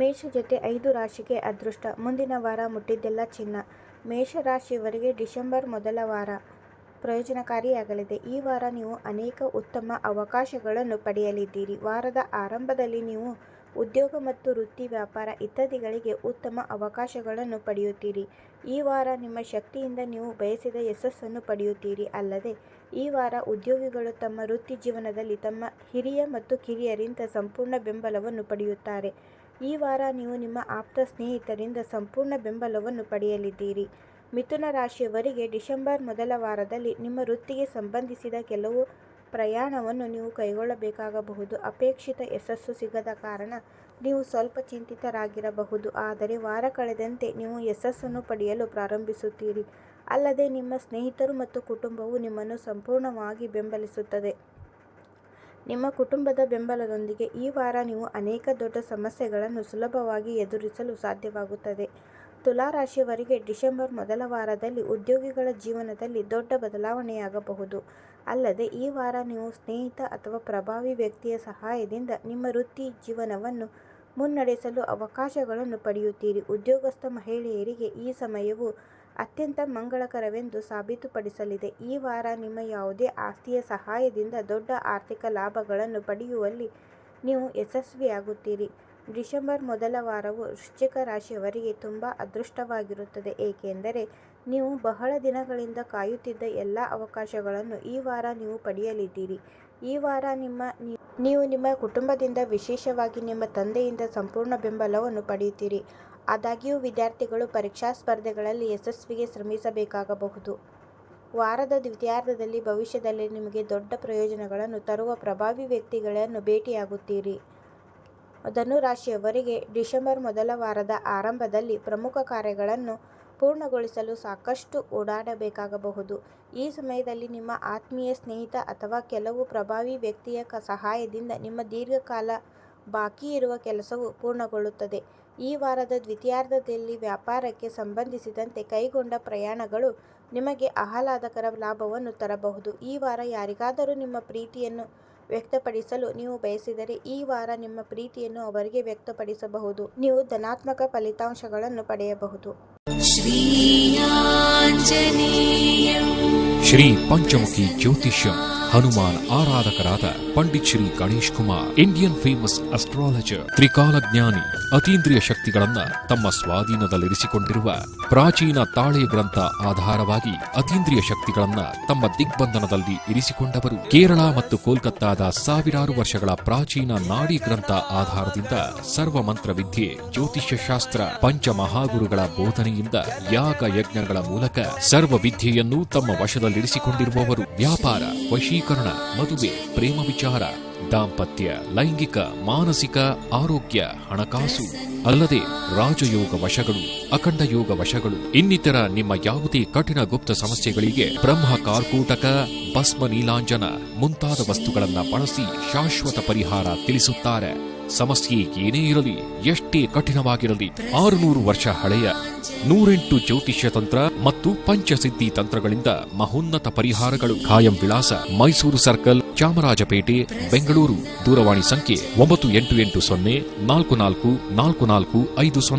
ಮೇಷ ಜೊತೆ ಐದು ರಾಶಿಗೆ ಅದೃಷ್ಟ. ಮುಂದಿನ ವಾರ ಮುಟ್ಟಿದ್ದೆಲ್ಲ ಚಿನ್ನ. ಮೇಷ ರಾಶಿವರಿಗೆ ಡಿಸೆಂಬರ್ ಮೊದಲ ವಾರ ಪ್ರಯೋಜನಕಾರಿಯಾಗಲಿದೆ. ಈ ವಾರ ನೀವು ಅನೇಕ ಉತ್ತಮ ಅವಕಾಶಗಳನ್ನು ಪಡೆಯಲಿದ್ದೀರಿ. ವಾರದ ಆರಂಭದಲ್ಲಿ ನೀವು ಉದ್ಯೋಗ ಮತ್ತು ವೃತ್ತಿ ವ್ಯಾಪಾರ ಇತ್ಯಾದಿಗಳಿಗೆ ಉತ್ತಮ ಅವಕಾಶಗಳನ್ನು ಪಡೆಯುತ್ತೀರಿ. ಈ ವಾರ ನಿಮ್ಮ ಶಕ್ತಿಯಿಂದ ನೀವು ಬಯಸಿದ ಯಶಸ್ಸನ್ನು ಪಡೆಯುತ್ತೀರಿ. ಅಲ್ಲದೆ, ಈ ವಾರ ಉದ್ಯೋಗಿಗಳು ತಮ್ಮ ವೃತ್ತಿ ಜೀವನದಲ್ಲಿ ತಮ್ಮ ಹಿರಿಯ ಮತ್ತು ಕಿರಿಯರಿಂದ ಸಂಪೂರ್ಣ ಬೆಂಬಲವನ್ನು ಪಡೆಯುತ್ತಾರೆ. ಈ ವಾರ ನೀವು ನಿಮ್ಮ ಆಪ್ತ ಸ್ನೇಹಿತರಿಂದ ಸಂಪೂರ್ಣ ಬೆಂಬಲವನ್ನು ಪಡೆಯಲಿದ್ದೀರಿ. ಮಿಥುನ ರಾಶಿಯವರಿಗೆ ಡಿಸೆಂಬರ್ ಮೊದಲ ವಾರದಲ್ಲಿ ನಿಮ್ಮ ವೃತ್ತಿಗೆ ಸಂಬಂಧಿಸಿದ ಕೆಲವು ಪ್ರಯಾಣವನ್ನು ನೀವು ಕೈಗೊಳ್ಳಬೇಕಾಗಬಹುದು. ಅಪೇಕ್ಷಿತ ಯಶಸ್ಸು ಸಿಗದ ಕಾರಣ ನೀವು ಸ್ವಲ್ಪ ಚಿಂತಿತರಾಗಿರಬಹುದು. ಆದರೆ ವಾರ ಕಳೆದಂತೆ ನೀವು ಯಶಸ್ಸನ್ನು ಪಡೆಯಲು ಪ್ರಾರಂಭಿಸುತ್ತೀರಿ. ಅಲ್ಲದೆ ನಿಮ್ಮ ಸ್ನೇಹಿತರು ಮತ್ತು ಕುಟುಂಬವು ನಿಮ್ಮನ್ನು ಸಂಪೂರ್ಣವಾಗಿ ಬೆಂಬಲಿಸುತ್ತದೆ. ನಿಮ್ಮ ಕುಟುಂಬದ ಬೆಂಬಲದೊಂದಿಗೆ ಈ ವಾರ ನೀವು ಅನೇಕ ದೊಡ್ಡ ಸಮಸ್ಯೆಗಳನ್ನು ಸುಲಭವಾಗಿ ಎದುರಿಸಲು ಸಾಧ್ಯವಾಗುತ್ತದೆ. ತುಲಾ ರಾಶಿಯವರಿಗೆ ಡಿಸೆಂಬರ್ ಮೊದಲ ವಾರದಲ್ಲಿ ಉದ್ಯೋಗಿಗಳ ಜೀವನದಲ್ಲಿ ದೊಡ್ಡ ಬದಲಾವಣೆಯಾಗಬಹುದು. ಅಲ್ಲದೆ ಈ ವಾರ ನೀವು ಸ್ನೇಹಿತ ಅಥವಾ ಪ್ರಭಾವಿ ವ್ಯಕ್ತಿಯ ಸಹಾಯದಿಂದ ನಿಮ್ಮ ವೃತ್ತಿ ಜೀವನವನ್ನು ಮುನ್ನಡೆಸಲು ಅವಕಾಶಗಳನ್ನು ಪಡೆಯುತ್ತೀರಿ. ಉದ್ಯೋಗಸ್ಥ ಮಹಿಳೆಯರಿಗೆ ಈ ಸಮಯವು ಅತ್ಯಂತ ಮಂಗಳಕರವೆಂದು ಸಾಬೀತುಪಡಿಸಲಿದೆ. ಈ ವಾರ ನಿಮ್ಮ ಯಾವುದೇ ಆಸ್ತಿಯ ಸಹಾಯದಿಂದ ದೊಡ್ಡ ಆರ್ಥಿಕ ಲಾಭಗಳನ್ನು ಪಡೆಯುವಲ್ಲಿ ನೀವು ಯಶಸ್ವಿಯಾಗುತ್ತೀರಿ. ಡಿಸೆಂಬರ್ ಮೊದಲ ವಾರವು ವೃಶ್ಚಿಕ ರಾಶಿಯವರಿಗೆ ತುಂಬ ಅದೃಷ್ಟವಾಗಿರುತ್ತದೆ. ಏಕೆಂದರೆ ನೀವು ಬಹಳ ದಿನಗಳಿಂದ ಕಾಯುತ್ತಿದ್ದ ಎಲ್ಲ ಅವಕಾಶಗಳನ್ನು ಈ ವಾರ ನೀವು ಪಡೆಯಲಿದ್ದೀರಿ. ಈ ವಾರ ನಿಮ್ಮ ನೀವು ನಿಮ್ಮ ಕುಟುಂಬದಿಂದ ವಿಶೇಷವಾಗಿ ನಿಮ್ಮ ತಂದೆಯಿಂದ ಸಂಪೂರ್ಣ ಬೆಂಬಲವನ್ನು ಪಡೆಯುತ್ತೀರಿ. ಆದಾಗ್ಯೂ ವಿದ್ಯಾರ್ಥಿಗಳು ಪರೀಕ್ಷಾ ಸ್ಪರ್ಧೆಗಳಲ್ಲಿ ಯಶಸ್ವಿಗೆ ಶ್ರಮಿಸಬೇಕಾಗಬಹುದು. ವಾರದ ದ್ವಿತೀಯಾರ್ಧದಲ್ಲಿ ಭವಿಷ್ಯದಲ್ಲಿ ನಿಮಗೆ ದೊಡ್ಡ ಪ್ರಯೋಜನಗಳನ್ನು ತರುವ ಪ್ರಭಾವಿ ವ್ಯಕ್ತಿಗಳನ್ನು ಭೇಟಿಯಾಗುತ್ತೀರಿ. ಧನು ರಾಶಿಯವರಿಗೆ ಡಿಸೆಂಬರ್ ಮೊದಲ ವಾರದ ಆರಂಭದಲ್ಲಿ ಪ್ರಮುಖ ಕಾರ್ಯಗಳನ್ನು ಪೂರ್ಣಗೊಳಿಸಲು ಸಾಕಷ್ಟು ಓಡಾಡಬೇಕಾಗಬಹುದು. ಈ ಸಮಯದಲ್ಲಿ ನಿಮ್ಮ ಆತ್ಮೀಯ ಸ್ನೇಹಿತ ಅಥವಾ ಕೆಲವು ಪ್ರಭಾವಿ ವ್ಯಕ್ತಿಯ ಸಹಾಯದಿಂದ ನಿಮ್ಮ ದೀರ್ಘಕಾಲ ಬಾಕಿ ಇರುವ ಕೆಲಸವು ಪೂರ್ಣಗೊಳ್ಳುತ್ತದೆ. ಈ ವಾರದ ದ್ವಿತೀಯಾರ್ಧದಲ್ಲಿ ವ್ಯಾಪಾರಕ್ಕೆ ಸಂಬಂಧಿಸಿದಂತೆ ಕೈಗೊಂಡ ಪ್ರಯಾಣಗಳು ನಿಮಗೆ ಆಹ್ಲಾದಕರ ಲಾಭವನ್ನು ತರಬಹುದು. ಈ ವಾರ ಯಾರಿಗಾದರೂ ನಿಮ್ಮ ಪ್ರೀತಿಯನ್ನು ವ್ಯಕ್ತಪಡಿಸಲು ನೀವು ಬಯಸಿದರೆ ಈ ವಾರ ನಿಮ್ಮ ಪ್ರೀತಿಯನ್ನು ಅವರಿಗೆ ವ್ಯಕ್ತಪಡಿಸಬಹುದು. ನೀವು ಧನಾತ್ಮಕ ಫಲಿತಾಂಶಗಳನ್ನು ಪಡೆಯಬಹುದು. Shri Panchamukhi Jyothishyam. Hanuman ಆರಾಧಕರಾದ Pandit Shri Ganesh Kumar Indian famous astrologer ತ್ರಿಕಾಲ ಜ್ಞಾನಿ, ಅತೀಂದ್ರಿಯ ಶಕ್ತಿಗಳನ್ನ ತಮ್ಮ ಸ್ವಾಧೀನದಲ್ಲಿರಿಸಿಕೊಂಡಿರುವ ಪ್ರಾಚೀನ ತಾಳೆ ಗ್ರಂಥ ಆಧಾರವಾಗಿ ಅತೀಂದ್ರಿಯ ಶಕ್ತಿಗಳನ್ನ ತಮ್ಮ ದಿಗ್ಬಂಧನದಲ್ಲಿ ಇರಿಸಿಕೊಂಡವರು. ಕೇರಳ ಮತ್ತು ಕೋಲ್ಕತ್ತಾದ ಸಾವಿರಾರು ವರ್ಷಗಳ ಪ್ರಾಚೀನ ನಾಡಿ ಗ್ರಂಥ ಆಧಾರದಿಂದ ಸರ್ವ ಮಂತ್ರ ವಿದ್ಯೆ ಜ್ಯೋತಿಷ್ಯ ಶಾಸ್ತ್ರ, ಪಂಚಮಹಾಗುರುಗಳ ಬೋಧನೆಯಿಂದ ಯಾಗ ಯಜ್ಞಗಳ ಮೂಲಕ ಸರ್ವ ವಿದ್ಯೆಯನ್ನು ತಮ್ಮ ವಶದಲ್ಲಿರಿಸಿಕೊಂಡಿರುವವರು. ವ್ಯಾಪಾರ ವಶೀಕರಣ ಮದುವೆ, ಪ್ರೇಮ ವಿಚಾರ, ದಾಂಪತ್ಯ, ಲೈಂಗಿಕ, ಮಾನಸಿಕ ಆರೋಗ್ಯ, ಹಣಕಾಸು, ಅಲ್ಲದೆ ರಾಜಯೋಗ ವಶಗಳು, ಅಖಂಡ ಯೋಗ ವಶಗಳು. ಇನ್ನಿತರ ನಿಮ್ಮ ಯಾವುದೇ ಕಠಿಣ ಗುಪ್ತ ಸಮಸ್ಯೆಗಳಿಗೆ ಬ್ರಹ್ಮ ಕಾರ್ಕೂಟಕ ಭಸ್ಮ ನೀಲಾಂಜನ ಮುಂತಾದ ವಸ್ತುಗಳನ್ನು ಬಳಸಿ ಶಾಶ್ವತ ಪರಿಹಾರ ತಿಳಿಸುತ್ತಾರೆ. ಸಮಸ್ಯೆ ಏನೇ ಇರಲಿ, ಎಷ್ಟೇ ಕಠಿಣವಾಗಿರಲಿ, ಆರುನೂರು ವರ್ಷ ಹಳೆಯ ನೂರೆಂಟು ಜ್ಯೋತಿಷ್ಯ ತಂತ್ರ ಮತ್ತು ಪಂಚಸಿದ್ಧಿ ತಂತ್ರಗಳಿಂದ ಮಹೋನ್ನತ ಪರಿಹಾರಗಳು. ಖಾಯಂ ವಿಳಾಸ ಮೈಸೂರು ಸರ್ಕಲ್, ಚಾಮರಾಜಪೇಟೆ, ಬೆಂಗಳೂರು. ದೂರವಾಣಿ ಸಂಖ್ಯೆ ಒಂಬತ್ತು ಎಂಟು ಎಂಟು ಸೊನ್ನೆ ನಾಲ್ಕು ನಾಲ್ಕು ನಾಲ್ಕು ನಾಲ್ಕು ಐದು ಸೊನ್ನೆ.